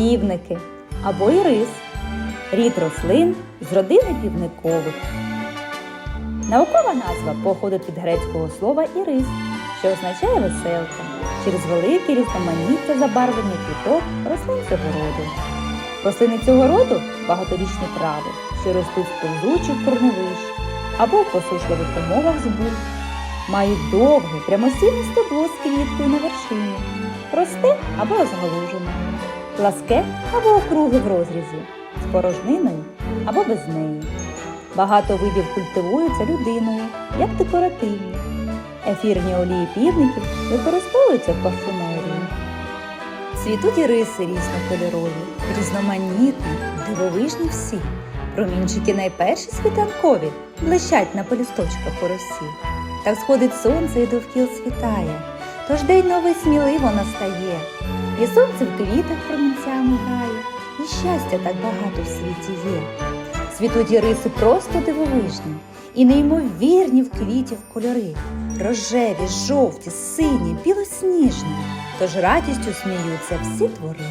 півники або ірис. Рід рослин з родини півникових. Наукова назва походить від грецького слова ірис, що означає веселка, через велике різноманіття забарвлення квіток рослин цього роду. Рослини цього роду багаторічні трави, що ростуть в повзучих корневищ або в посушливих умовах збух. Мають довге прямосінне стебло з квіткою на вершині, просте або розгалужене, пласке або округле в розрізі, з порожниною або без неї. Багато видів культивуються людиною як декоративні. Ефірні олії півників використовуються в парфумерії. Цвітуть іриси різнокольорові, різноманітні, дивовижні всі. Промінчики найперші світанкові блищать на полісточках у росі. Так сходить сонце і довкіл світає, тож день новий сміливо настає. І сонце в квітах промінцями грає, і щастя так багато в світі є. Світуть іриси просто дивовижні і неймовірні в квітів кольори. Рожеві, жовті, сині, білосніжні. Тож радістю сміються всі твори.